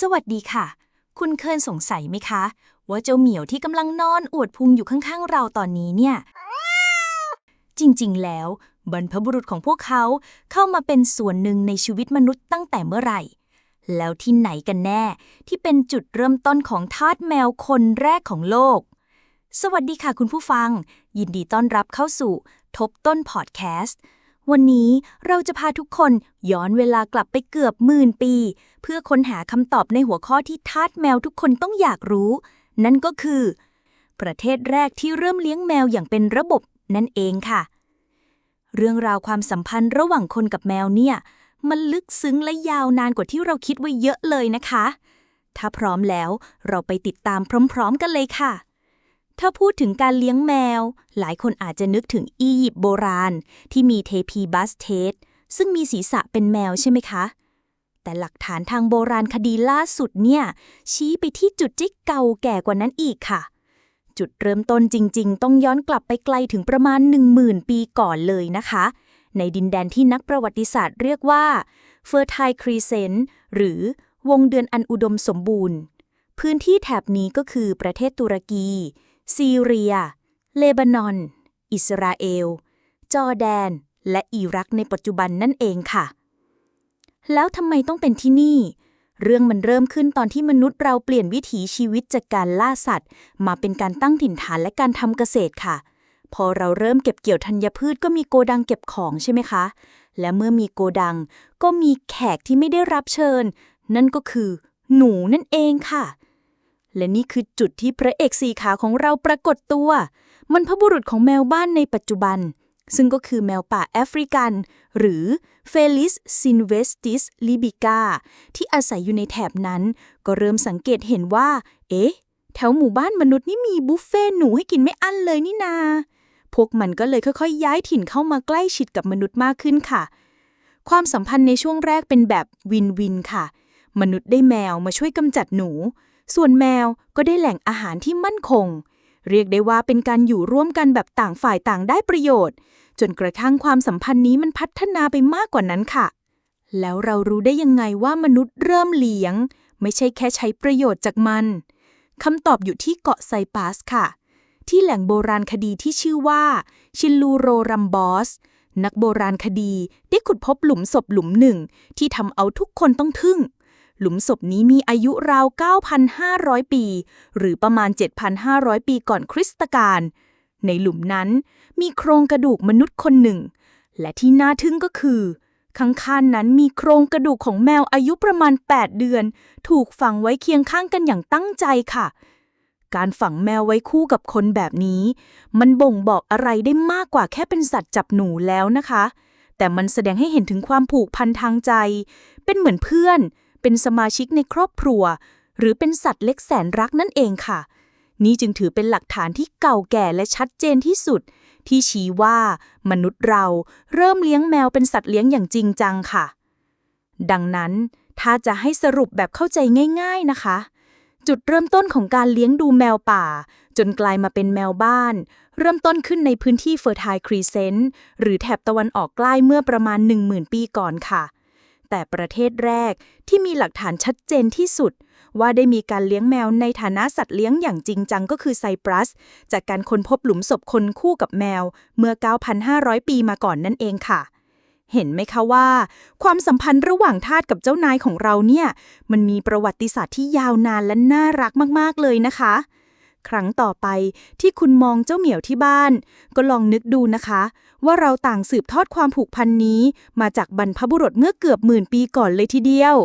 สวัสดีค่ะ คุณเคยสงสัยไหมคะ ว่าเจ้าเหมียวที่กำลังนอนอวดพุงอยู่ข้างๆเราตอนนี้เนี่ย จริงๆ แล้ว บรรพบุรุษของพวกเขาเข้ามาเป็นส่วนหนึ่งในชีวิตมนุษย์ตั้งแต่เมื่อไหร่ แล้วที่ไหนกันแน่ ที่เป็นจุดเริ่มต้นของทาสแมวคนแรกของโลก สวัสดีค่ะคุณผู้ฟัง ยินดีต้อนรับเข้าสู่ทบต้นพอดแคสต์ วันนี้เราจะพาทุกคนย้อนเวลากลับไปเกือบหมื่นปี เพื่อค้นหาคำตอบในหัวข้อที่ทาสแมวทุกคนต้องอยากรู้ นั่นก็คือ ประเทศแรกที่เริ่มเลี้ยงแมวอย่างเป็นระบบนั่นเองค่ะ เรื่องราวความสัมพันธ์ระหว่างคนกับแมวเนี่ย มันลึกซึ้งและยาวนานกว่าที่เราคิดไว้เยอะเลยนะคะ ถ้าพร้อมแล้วเราไปติดตามพร้อม ๆ กันเลยค่ะ ถ้าพูดถึงการเลี้ยงแมว หลายคนอาจจะนึกถึงอียิปต์โบราณ ที่มีเทพีบัสเทสซึ่งมีศีรษะเป็นแมวใช่ไหมคะ แต่หลักฐานทางโบราณคดีล่าสุดเนี่ย ชี้ไปที่จุดที่เก่าแก่กว่านั้นอีกค่ะ จุดเริ่มต้นจริง ๆ ต้องย้อนกลับไปไกลถึงประมาณ 10,000 ปีก่อนเลยนะคะ ในดินแดนที่นักประวัติศาสตร์เรียกว่า Fertile Crescent หรือวงเดือนอันอุดมสมบูรณ์ พื้นที่แถบนี้ก็คือประเทศตุรกี ซีเรีย เลบานอน อิสราเอล จอร์แดน และอิรักในปัจจุบันนั่นเองค่ะ แล้วทำไมต้องเป็นที่นี่ เรื่องมันเริ่มขึ้นตอนที่มนุษย์เราเปลี่ยนวิถีชีวิตจากการล่าสัตว์ มาเป็นการตั้งถิ่นฐานและการทำเกษตรค่ะ พอเราเริ่มเก็บเกี่ยวธัญพืชก็มีโกดังเก็บของใช่ไหมคะ และเมื่อมีโกดังก็มีแขกที่ไม่ได้รับเชิญ นั่นก็คือหนูนั่นเองค่ะ และนี่คือจุดที่พระเอกสีขาของเราปรากฏตัว มันพบุรุษของแมวบ้านในปัจจุบัน ซึ่งก็คือแมวป่าแอฟริกัน หรือ Felis silvestris libica ที่อาศัยอยู่ในแถบนั้น ก็เริ่มสังเกตเห็นว่า เอ๊ะ แถวหมู่บ้านมนุษย์นี่มีบุฟเฟ่หนูให้กินไม่อั้นเลยนี่นา พวกมันก็เลยค่อยๆ ย้ายถิ่นเข้ามาใกล้ชิดกับมนุษย์มากขึ้นค่ะ ความสัมพันธ์ในช่วงแรกเป็นแบบวินวินค่ะ มนุษย์ได้แมวมาช่วยกำจัดหนู ส่วนแมวก็ได้แหล่งอาหารที่มั่นคง เรียกได้ว่าเป็นการอยู่ร่วมกันแบบต่างฝ่ายต่างได้ประโยชน์ จนกระทั่งความสัมพันธ์นี้มันพัฒนาไปมากกว่านั้นค่ะ แล้วเรารู้ได้ยังไงว่ามนุษย์เริ่มเลี้ยง ไม่ใช่แค่ใช้ประโยชน์จากมันคำตอบอยู่ที่เกาะไซปัสค่ะ ที่แหล่งโบราณคดีที่ชื่อว่า ชินลูโรรัมบอส นักโบราณคดีได้ขุดพบหลุมศพหลุมหนึ่ง ที่ทำเอาทุกคนต้องทึ่ง หลุมศพนี้มีอายุราว 9,500 ปี หรือประมาณ 7,500 ปีก่อนคริสตกาล ในหลุมนั้นมีโครงกระดูกมนุษย์คนหนึ่ง และที่น่าทึ่งก็คือข้างๆนั้นมีโครงกระดูกของแมวอายุประมาณ 8 เดือน ถูกฝังไว้เคียงข้างกันอย่างตั้งใจค่ะ การฝังแมวไว้คู่กับคนแบบนี้ มันบ่งบอกอะไรได้มากกว่าแค่เป็นสัตว์จับหนูแล้วนะคะ แต่มันแสดงให้เห็นถึงความผูกพันทางใจ เป็นเหมือนเพื่อน เป็นสมาชิกในครอบครัว หรือเป็นสัตว์เล็กแสนรักนั่นเองค่ะ นี่จึงถือเป็นหลักฐานที่เก่าแก่และชัดเจนที่สุด ที่ชี้ว่ามนุษย์เราเริ่มเลี้ยงแมวเป็นสัตว์เลี้ยงอย่างจริงจังค่ะ ดังนั้นถ้าจะให้สรุปแบบเข้าใจง่าย ๆนะคะ จุดเริ่มต้นของการเลี้ยงดูแมวป่า จนกลายมาเป็นแมวบ้าน เริ่มต้นขึ้นในพื้นที่เฟอร์ไทครีเซนต์หรือแถบตะวันออกใกล้เมื่อประมาณ 10,000 ปีก่อนค่ะ แต่ประเทศแรกที่มีหลักฐานชัดเจนที่สุด ว่าได้มีการเลี้ยงแมวในฐานะสัตว์เลี้ยงอย่างจริงจังก็คือไซปรัส จากการค้นพบหลุมศพคนคู่กับแมว เมื่อ 9,500 ปีมาก่อนนั่นเองค่ะ เห็นไหมคะว่า ความสัมพันธ์ระหว่างทาสกับเจ้านายของเราเนี่ย มันมีประวัติศาสตร์ที่ยาวนานและน่ารักมากๆเลยนะคะ ครั้งต่อไป ที่คุณมองเจ้าเหมียวที่บ้าน ก็ลองนึกดูนะคะ ว่าเราต่างสืบทอดความผูกพันนี้ มาจากบรรพบุรุษเมื่อเกือบหมื่นปีก่อนเลยทีเดียว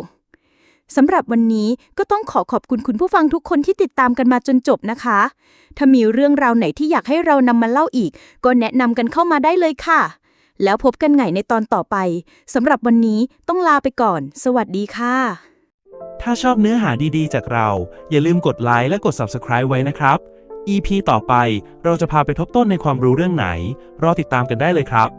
สำหรับวันนี้ก็ต้องขอขอบคุณคุณผู้ฟังทุกคนที่ติดตามกันมาจนจบนะคะ ถ้ามีเรื่องราวไหนที่อยากให้เรานำมาเล่าอีก ก็แนะนำกันเข้ามาได้เลยค่ะ แล้วพบกันใหม่ในตอนต่อไปสำหรับวันนี้ต้องลาไปก่อน สวัสดีค่ะ ถ้าชอบเนื้อหาดีๆ จากเรา อย่าลืมกดไลค์และกด Subscribe ไว้นะครับ EP ต่อไปเราจะพาไปทบต้นในความรู้เรื่องไหน รอติดตามกันได้เลยครับ